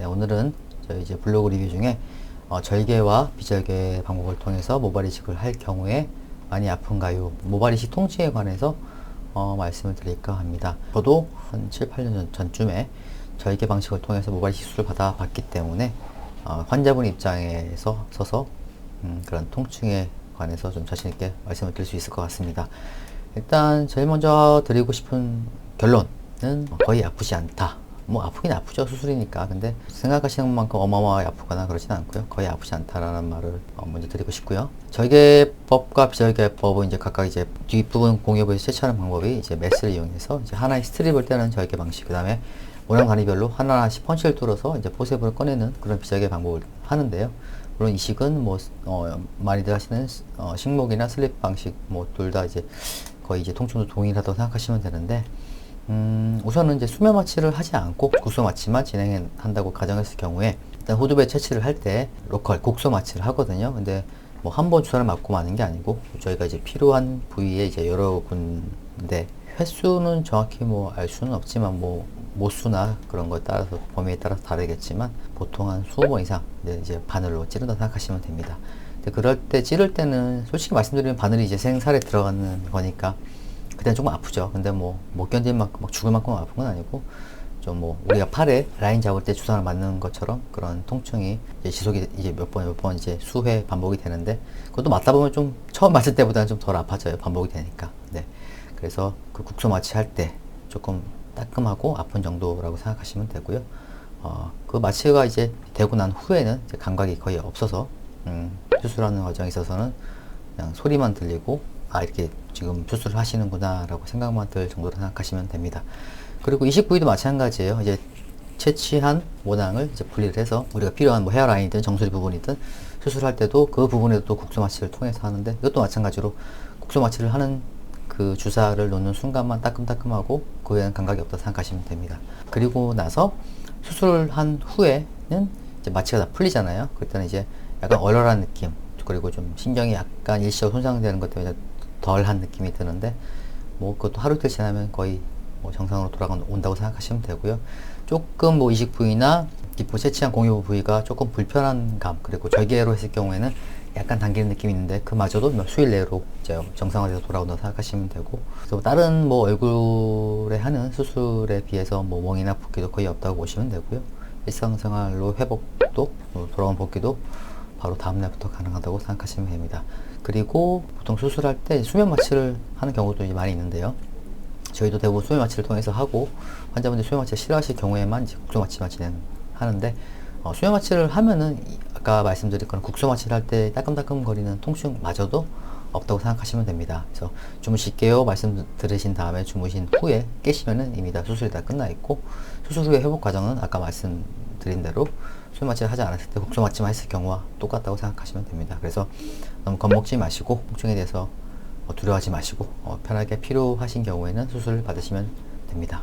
네, 오늘은 저희 이제 블로그 리뷰 중에 어, 절개와 비절개 방법을 통해서 모발 이식을 할 경우에 많이 아픈가요? 모발 이식 통증에 관해서 어, 말씀을 드릴까 합니다. 저도 한 7, 8년 전, 전쯤에 절개 방식을 통해서 모발 이식 수술을 받아봤기 때문에 어, 환자분 입장에서 서서 음, 그런 통증에 관해서 좀 자신 있게 말씀을 드릴 수 있을 것 같습니다. 일단 제일 먼저 드리고 싶은 결론은 거의 아프지 않다. 뭐 아프긴 아프죠 수술이니까. 근데 생각하시는 만큼 어마어마하게 아프거나 그러진 않고요. 거의 아프지 않다라는 말을 어, 먼저 드리고 싶고요. 절개법과 비절개법은 이제 각각 이제 뒷부분 공유부에서 채취하는 방법이 이제 메스를 이용해서 이제 하나의 스트립을 떼는 절개 방식. 그 다음에 모양 단위별로 하나하나씩 펀치를 뚫어서 이제 포셉을 꺼내는 그런 비절개 방법을 하는데요. 물론 이식은 뭐 어, 많이들 하시는 어, 식목이나 슬립 방식 뭐 둘 다 이제 거의 이제 통증도 동일하다고 생각하시면 되는데 음, 우선은 이제 수면 마취를 하지 않고 국소 마취만 진행한다고 가정했을 경우에 일단 호두배 채취를 할 때 로컬 국소 마취를 하거든요. 근데 뭐 한 번 주사를 맞고 마는 게 아니고 저희가 이제 필요한 부위에 이제 여러 군데 횟수는 정확히 뭐 알 수는 없지만 뭐 모수나 그런 거에 따라서 범위에 따라서 다르겠지만 보통 한 20번 이상 이제, 이제 바늘로 찌른다 생각하시면 됩니다. 근데 그럴 때 찌를 때는 솔직히 말씀드리면 바늘이 이제 생살에 들어가는 거니까 그때는 조금 아프죠. 근데 뭐 못 견딜 만큼 막 죽을 만큼 아픈 건 아니고 좀 뭐 우리가 팔에 라인 잡을 때 주사를 맞는 것처럼 그런 통증이 이제 지속이 이제 몇번 몇 번 이제 수회 반복이 되는데 그것도 맞다 보면 좀 처음 맞을 때보다는 좀 덜 아파져요. 반복이 되니까. 네. 그래서 그 국소 마취 할 때 조금 따끔하고 아픈 정도라고 생각하시면 되고요. 어, 그 마취가 이제 되고 난 후에는 이제 감각이 거의 없어서 음, 수술하는 과정에 있어서는 그냥 소리만 들리고 아 이렇게 지금 수술을 하시는구나 라고 생각만 들 정도로 생각하시면 됩니다. 그리고 이식 부위도 마찬가지예요. 이제 채취한 모낭을 이제 분리를 해서 우리가 필요한 뭐 헤어라인이든 정수리 부분이든 수술할 때도 그 부분에도 또 국소 마취를 통해서 하는데 이것도 마찬가지로 국소 마취를 하는 그 주사를 놓는 순간만 따끔따끔하고 그 외에는 감각이 없다 생각하시면 됩니다. 그리고 나서 수술을 한 후에는 이제 마취가 다 풀리잖아요. 그때는 이제 약간 얼얼한 느낌 그리고 좀 신경이 약간 일시적으로 손상되는 것 때문에 덜한 느낌이 드는데 뭐 그것도 하루 이틀 지나면 거의 뭐 정상으로 돌아온다고 생각하시면 되고요. 조금 뭐 이식 부위나 기포 채취한 공유 부위가 조금 불편한 감 그리고 절개로 했을 경우에는 약간 당기는 느낌이 있는데 그마저도 몇 수일 내로 이제 정상화돼서 돌아온다고 생각하시면 되고 그래서 다른 뭐 얼굴에 하는 수술에 비해서 뭐 멍이나 붓기도 거의 없다고 보시면 되고요. 일상생활로 회복도 뭐 돌아온 복귀도 바로 다음 날부터 가능하다고 생각하시면 됩니다. 그리고 보통 수술할 때 수면 마취를 하는 경우도 많이 있는데요. 저희도 대부분 수면 마취를 통해서 하고 환자분들이 수면 마취를 싫어하실 경우에만 국소 마취만 진행하는데 어, 수면 마취를 하면은 이- 아까 말씀드린 그런 국소 마취를 할 때 따끔따끔 거리는 통증마저도 없다고 생각하시면 됩니다. 그래서 주무실게요 말씀 들으신 다음에 주무신 후에 깨시면은 이미 다 수술이 다 끝나 있고 수술 후에 회복 과정은 아까 말씀 드린 대로 수면 마취를 하지 않았을 때 국소 마취만 했을 경우와 똑같다고 생각하시면 됩니다. 그래서 너무 겁먹지 마시고 통증에 대해서 어, 두려워하지 마시고 어, 편하게 필요하신 경우에는 수술을 받으시면 됩니다.